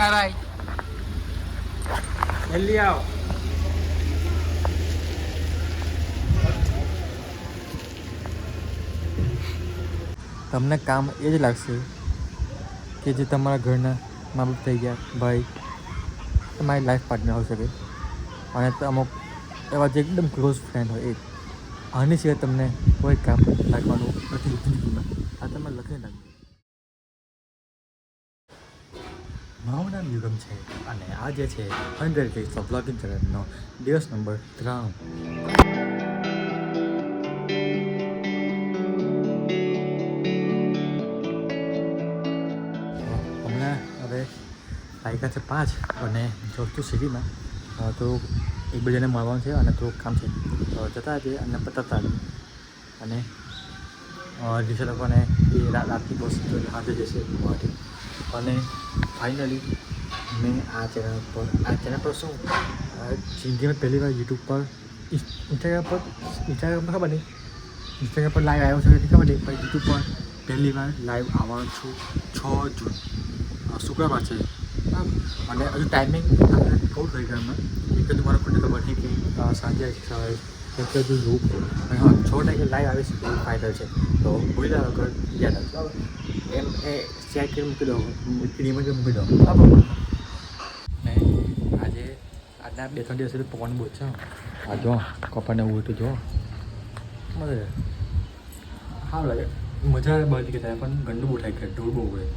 રાય રાય જલ્દી આવો. તમને કામ એ જ લાગશે કે જે તમારા ઘરના મા બાપ થઈ ગયા ભાઈ તમારી લાઈફ પાર્ટનર હોઈ શકે. અને અમુક એવા જે એકદમ ક્લોઝ ફ્રેન્ડ હોય એ. આની સિવાય તમને કોઈ કામ લાગવાનું નથી આ તમે લખી નાખજો. મારું નામ યુગમ છે અને આ જે છે હંડ્રેડ ડેઝ ઓફ બ્લોગિંગ ચેનલનો દિવસ નંબર ત્રણ. હમણાં હવે વાગ્યા છે પાંચ અને જોઉં સિટીમાં તો એકબીજાને મળવાનું છે અને થોડુંક કામ છે. તો જતા જઈએ અને પતાતા. અને દિવસે લોકોને એ રાતની બસ હાથે જશે ગુવાહાટી. અને ફાઇનલી મેં આ ચેનલ પર, આ ચેનલ પર શું? જિંદગીમાં પહેલી વાર યુટ્યુબ પર ઇન્સ્ટાગ્રામ પર ઇન્સ્ટાગ્રામ પર ખબર નહીં. ઇન્સ્ટાગ્રામ પર લાઈવ આવ્યો છે કે ખબર નહીં, પણ યુટ્યુબ પર પહેલી વાર લાઈવ આવવાનો છું છ જૂન. શુક્રવાર છે? અને હજુ ટાઈમિંગ કહું થઈ ગયા એક તો મારા ખોટી ખબર નહીં કે સાંજે સવારે એક કે હજુ જોવું અને હા, છ ટાઈમે લાઈવ આવી શકે ફાઇનલ છે. તો બોલ્યા વગર યાદ બરાબર. એમ એ શેર કરી મૂકી દો જ મૂકી દો બરાબર. ને આજે આજના બે ત્રણ દિવસ સુધી પવન બહુ છે આ જો કપડને એવું હતું જો. મજા આવે. સારું લાગે. મજા આવે બધી કે થાય પણ ગંદુ બહુ થાય કે ઢોળ બહુ હોય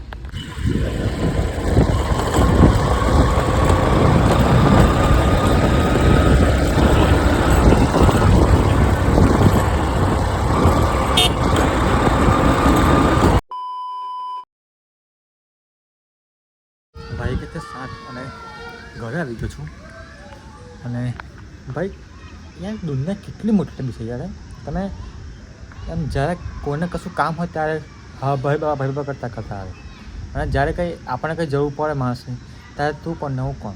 ભાઈ કે તે સાત અને ઘરે આવી ગયો છું. અને ભાઈ યાર દુનિયા કેટલી મોટી બી છે યાર તમે એમ જ્યારે કોઈને કશું કામ હોય ત્યારે હા ભાઈ બાબા ભાઈ બાબા કરતાં કરતાં આવે. અને જ્યારે કંઈ આપણને કંઈ જરૂર પડે માણસની ત્યારે તું પણ નવું કોણ?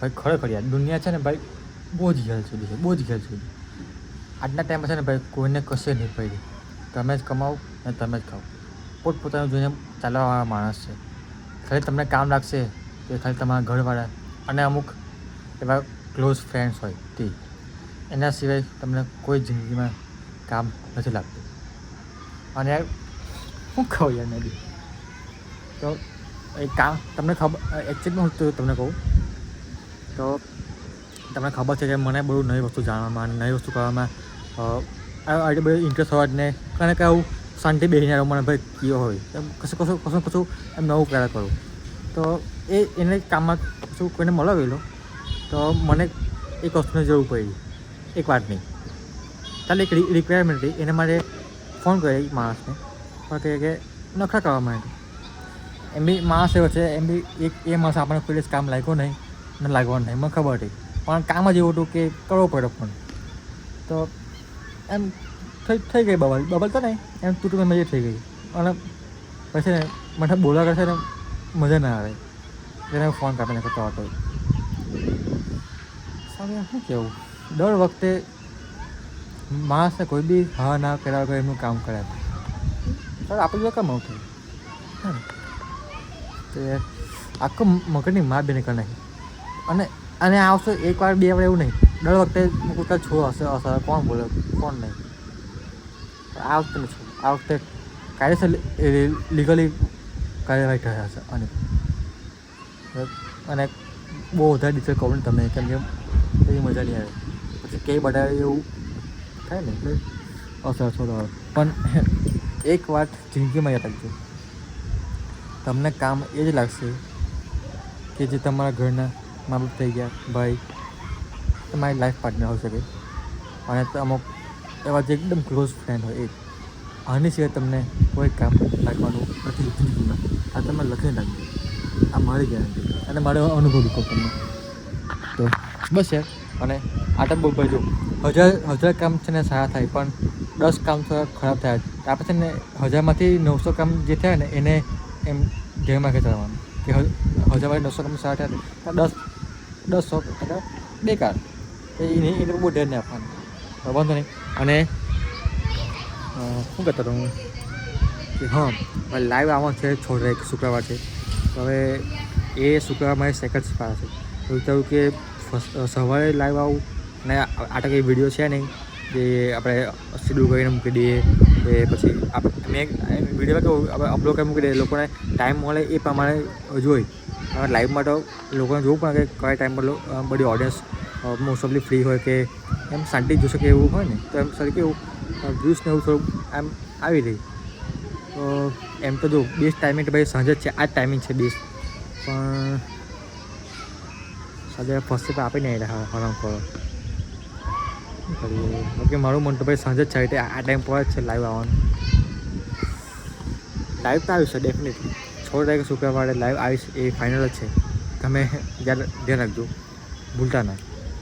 ભાઈ ખરેખર યાર દુનિયા છે ને ભાઈ બહુ જ ઘેર સુધી છે બહુ જ ઘેર સુધી આજના ટાઈમમાં છે ને ભાઈ કોઈને કશે નહીં પડી. તમે જ કમાવો ને તમે જ ખાઓ. પોતપોતાનું જોઈને ચાલવાવાળા માણસ છે. ખાલી તમને કામ લાગશે તો ખાલી તમારા ઘરવાળા અને અમુક એવા ક્લોઝ ફ્રેન્ડ્સ હોય તે, એના સિવાય તમને કોઈ જિંદગીમાં કામ નથી લાગતું. અને યાર, શું કહું યાર મેં તો એ કામ, તમને ખબર એક્ચ્યુઅલી હું તમને કહું, તો તમને ખબર છે કે મને બહુ નવી વસ્તુ જાણવામાં નવી વસ્તુ કરવામાં આટલી બધું ઇન્ટરેસ્ટ હોવા ને કારણ કે આવું શાંતિ બેસીને મને ભાઈ કયો હોય. કશું કશું કશું કશું એમ નવું કર્યા કરું. તો એ એને કામમાં શું કોઈને મળાવેલો, તો મને એક વસ્તુની જરૂર પડી. એક વાતની. ચાલે એક રિક્વાયરમેન્ટ હતી. એને મારે ફોન કર્યો એક માણસને. પણ કહે કે નખરા કરવા માટે. એમ બી માણસ એવો છે, એમ બી એક, એ માણસ આપણને કોઈ દિવસ કામ લાગ્યો નહીં, ને લાગવાનું નહીં. મને ખબર હતી. પણ કામ જ એવું હતું કે કરવો પડ્યો ફોન તો એમ થઈ થઈ ગઈ બબલ. બબલ તો નહીં. એમ તૂટું મજા થઈ ગઈ. અને પછી મને બોલા કરશે ને મજા ના આવે. એને ફોન કાપી નાખતો હતો. સામે શું કહેવું દર વખતે માણસને કોઈ બી હા, ના કર્યા વગર એમનું કામ કરે. સર, આપણે જો કામ આવતું. તે આખું મગજની માર બેને કરી નાખી. અને અને આવશે એક વાર, બે વાર એવું નહીં. દર વખતે કોઈ છો, હશે હશે કોણ બોલે, કોણ નહીં. આ વખતે નહીં છું આ વખતે કાયદેસર લીગલી કાર્યવાહી થયા હશે અને અને બહુ વધારે ડિટેલ કહું તમે કેમ કે એવી મજા નહીં આવે. પછી કંઈ બધા એવું થાય ને એટલે અસર થોડો આવે. પણ એક વાત જિંદગીમાં યાદ રાખજો. તમને કામ એ જ લાગશે કે જે તમારા ઘરના મા બાપ થઈ ગયા, ભાઈ તમારી લાઈફ પાર્ટનર હોઈ શકે. અને અમુક એવા જે એકદમ ક્લોઝ ફ્રેન્ડ હોય એ. આની સિવાય તમને કોઈ કામ લાગવાનું નથી. જિંદગીમાં આ તમે લખી નાખજો. આ મારી ગેરંટી અને મારો અનુભવ કહું તમને તો બસ યાર. અને આટમ બહુ ભાઈ જો, હજાર હજાર કામ છે ને સારા થાય, પણ દસ કામ થોડા ખરાબ થયા આપણે છે ને હજારમાંથી નવસો કામ જે થયા ને એને એમ ધ્યાનમાં કે ચલાવવાનું. કે હજારમાંથી નવસો કામ સારા થયા દસ દસ સો એટલે બેકાર એને એને બહુ ધ્યાન નહીં આપવાનું વાંધો નહીં. અને શું કહેતા હતા હું કે હા લાઈવ આવવાનું છે, છોડ શુક્રવાર છે. હવે એ શુક્રવાર મારી સેકન્ડ સ્પાર છે. એવું થયું કે સવારે લાઈવ આવું અને આ આ કંઈ વીડિયો છે નહીં જે આપણે શેડ્યુલ કરીને મૂકી દઈએ કે પછી આપણે મેં વીડિયો કેવું, આપણે અપલોડ કરી મૂકી દઈએ. લોકોને ટાઈમ મળે એ પ્રમાણે જોઈ લાઈવમાં તો લોકોને જોવું પણ કે કયા ટાઈમ પર બધી ઓડિયન્સ મોસ્ટ ઓફલી ફ્રી હોય કે એમ શાંતિ જોઈ શકે એવું હોય ને? તો એમ સર કેવું? વ્યૂઝ ને એવું થોડુંક આમ આવી રહી. તો એમ તો જો બેસ્ટ ટાઈમિંગ તો ભાઈ સાંજે જ છે આ જ ટાઈમિંગ છે બેસ્ટ પણ સાંજે ફર્સ્ટ પર આપી નહીં રહ્યા હરામ કરો ઓકે મારું મન તો ભાઈ સાંજે જ છે એટલે આ ટાઈમ પર જ છે લાઈવ આવવાનું. લાઈવ તો આવીશ ડેફિનેટલી છ તારીખે શુક્રવારે લાઈવ આવીશ એ ફાઇનલ જ છે. તમે જ્યારે ધ્યાન રાખજો. ભૂલતા ના.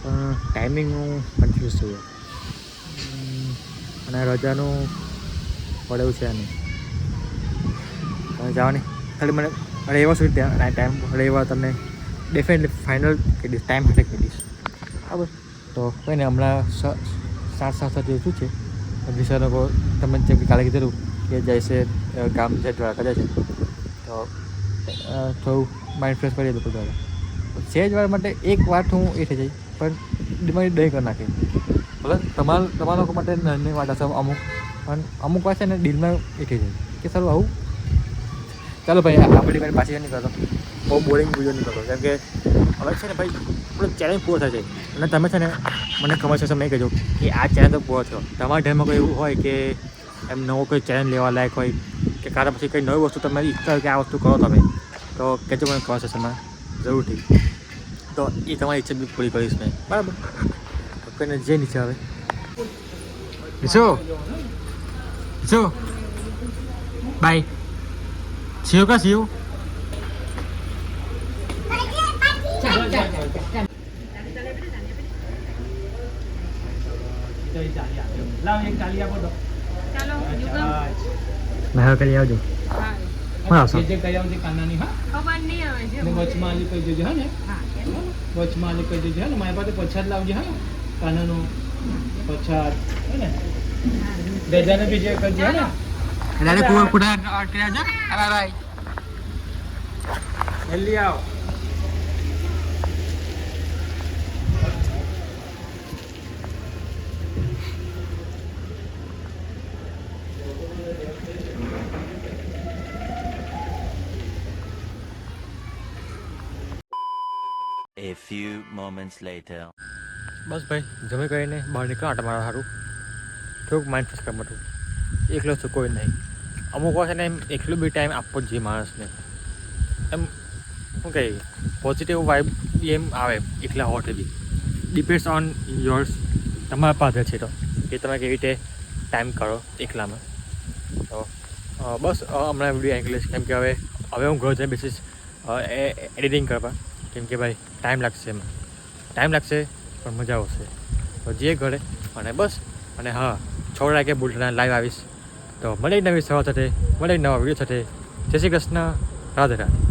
પણ ટાઈમિંગ હું કન્ફ્યુઝ હમ, અને રજાનું પડેવું છે એની. તમે જવાની ખાલી મને રહેવા સુધી ત્યાં ટાઈમ રહેવા તમને ડેફિનેટલી ફાઇનલ કહી દઈશ ટાઈમ હાથે કહી દઈશ. બરાબર. તો કોઈ ને હમણાં સાત સાત સાત શું છે? વિષય લોકો તમે જેમ કાલે કીધેલું કે જાય છે ગામ છે દ્વારકા જાય છે. તો થોડું માઇન્ડ ફ્રેશ કરીએ લોકો દ્વારા સેજ વાર માટે એક વાત હું એ થઈ જાય પણ દિમાગ દહીં કરી નાખે. ભલે તમારા તમારા લોકો માટે ધન્યવાદ હશે અમુક. પણ અમુક છે ને ડીલમાં એ થઈ જાય કે સારું આવું. ચાલો ભાઈ આપણી ભાઈ પાછી નહીં કરતો. બહુ બોરિંગ વીડિયો નહીં કરતો. કેમ કે હવે છે ને ભાઈ થોડો ચેલેન્જ પૂરો થશે અને તમે છે ને મને ખબર છે, મેં કહેજો કે આ ચેલેન્જ તો પૂરો થયો. તમારા ઘરમાં કોઈ એવું હોય કે એમ નવો કોઈ ચેલેન્જ લેવા લાયક હોય કે કારા પછી કંઈ નવી વસ્તુ તમે ઈચ્છા હોય કે આ વસ્તુ કરો તમે, તો કહેજો મને તમે જરૂરથી. તો એ તમારી ઈચ્છા બી પૂરી કરીશ મેં. બરાબર. તો કોઈને જે નીચે આવે. જો જો બાય. શિવ કા શિવ ચાલો કરી આવજો. હા. હા, આવશો. જે જે કરી આવજે કાનાની હા. ખબર નહીં આવે છે ને વચમાં આલી કહી દેજો હા ને? વચમાં આલી કહી દેજો હા ને? મારી પાસે પછાડ લાવજો હા કાનાનો પછાત હે ને? દેજાને બીજે કરજે હા ને? એટલે કુવા કુડા કર્યા છે? બાય બાય જલ્દી આવ. A few moments later. બસ ભાઈ, જમી કરીને બહાર નીકળો આટા મારા સારું થોડુંક માઇન્ડ ફ્રેશ કરવા માટે. એકલો છું કોઈ નહીં. અમુક વાર છે ને એમ એકલું બી ટાઈમ આપવો જ જોઈએ માણસને. એમ, શું કહે પોઝિટિવ વાઇબ એમ આવે એકલા હોટે બી. ડિપેન્ડ્સ ઓન યોર્સ તમારા પાસે છે તો, કે તમે કેવી રીતે ટાઈમ કરો એકલામાં. તો બસ હમણાં વીડિયો ઇંગ્લિશ કેમ કે હવે હવે હું ઘર જઈને બેસીશ એડિટિંગ કરવા. કેમ કે ભાઈ ટાઈમ લાગશે એમાં. ટાઈમ લાગશે પણ મજા આવશે. તો જે ઘરે અને બસ, અને હા, છ વાગે બુલટના લાઈવ આવીશ. તો મળે નવી સવાર સાથે, મળે નવા વીડિયો સાથે. જય શ્રી કૃષ્ણ. રાધે રાધે.